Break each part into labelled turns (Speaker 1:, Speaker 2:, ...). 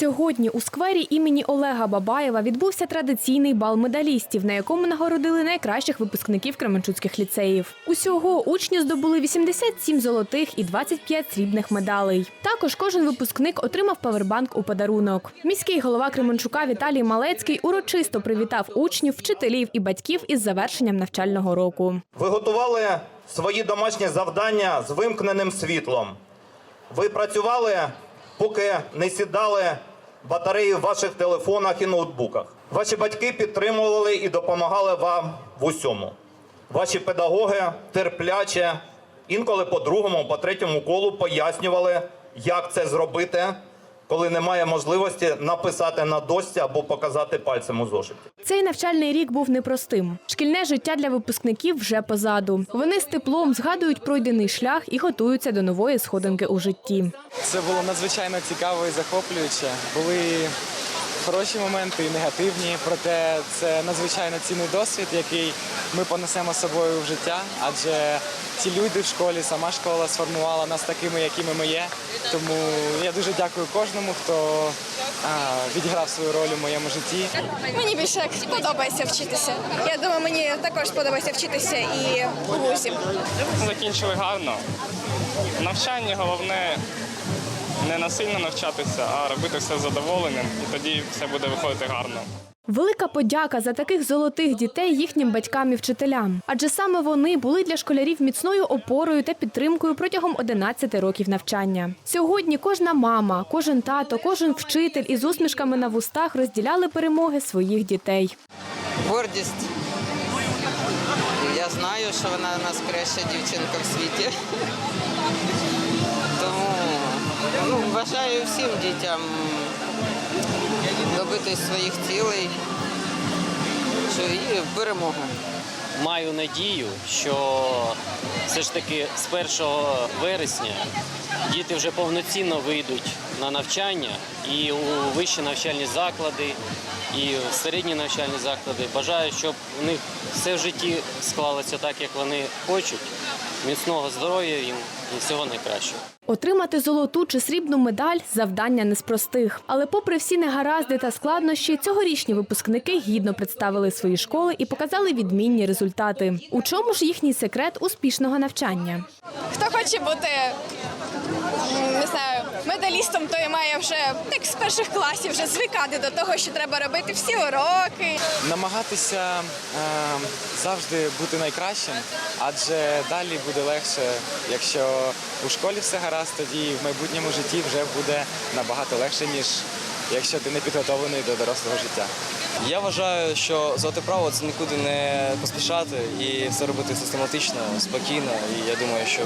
Speaker 1: Сьогодні у сквері імені Олега Бабаєва відбувся традиційний бал медалістів, на якому нагородили найкращих випускників Кременчуцьких ліцеїв. Усього учні здобули 87 золотих і 25 срібних медалей. Також кожен випускник отримав павербанк у подарунок. Міський голова Кременчука Віталій Малецький урочисто привітав учнів, вчителів і батьків із завершенням навчального року.
Speaker 2: Ви готували свої домашні завдання з вимкненим світлом. Ви працювали, поки не сідали батареї в ваших телефонах і ноутбуках. Ваші батьки підтримували і допомагали вам в усьому. Ваші педагоги терпляче, інколи по другому, по третьому колу пояснювали, як це зробити, коли немає можливості написати на дошці або показати пальцем у зошиті.
Speaker 1: Цей навчальний рік був непростим. Шкільне життя для випускників вже позаду. Вони з теплом згадують пройдений шлях і готуються до нової сходинки у житті.
Speaker 3: Це було надзвичайно цікаво і захоплююче. Були хороші моменти і негативні, проте це надзвичайно цінний досвід, який ми понесемо з собою в життя. Адже ці люди в школі, сама школа сформувала нас такими, якими ми є. Тому я дуже дякую кожному, хто а, відіграв свою роль у моєму житті.
Speaker 4: Мені більше подобається вчитися. Я думаю, мені також подобається вчитися і у вузі.
Speaker 5: закінчили гарно. Навчання головне не насильно навчатися, а робити все з задоволенням, і тоді все буде виходити гарно.
Speaker 1: Велика подяка за таких золотих дітей їхнім батькам і вчителям. Адже саме вони були для школярів міцною опорою та підтримкою протягом 11 років навчання. Сьогодні кожна мама, кожен тато, кожен вчитель із усмішками на вустах розділяли перемоги своїх дітей.
Speaker 6: гордість. Я знаю, що вона у нас краща дівчинка в світі. Бажаю всім дітям добитись своїх цілей і перемогу.
Speaker 7: маю надію, що все ж таки з 1 вересня діти вже повноцінно вийдуть на навчання і у вищі навчальні заклади, і в середні навчальні заклади. Бажаю, щоб у них все в житті склалося так, як вони хочуть. Міцного здоров'я їм і всього найкращого.
Speaker 1: Отримати золоту чи срібну медаль завдання не з простих. Але, попри всі негаразди та складнощі, цьогорічні випускники гідно представили свої школи і показали відмінні результати. У чому ж їхній секрет успішного навчання?
Speaker 4: Хто хоче бути не знаю, медалістом, той має вже так з перших класів вже звикати до того, що треба робити всі уроки.
Speaker 3: Намагатися е, завжди бути найкращим, адже далі буде легше, якщо у школі все гаразд, тоді в майбутньому житті вже буде набагато легше, ніж якщо ти не підготовлений до дорослого життя.
Speaker 8: Я вважаю, що золоте право це нікуди не поспішати і все робити систематично, спокійно. І я думаю, що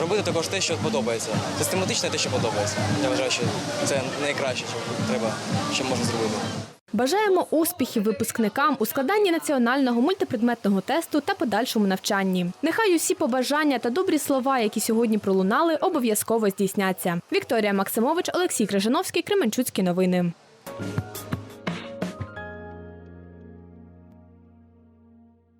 Speaker 8: робити також те, що подобається. Систематично те, що подобається. Я вважаю, що це найкраще, що треба, що можна зробити.
Speaker 1: Бажаємо успіхів випускникам у складанні національного мультипредметного тесту та подальшому навчанні. Нехай усі побажання та добрі слова, які сьогодні пролунали, обов'язково здійсняться. Вікторія Максимович, Олексій Крижановський, Кременчуцькі новини.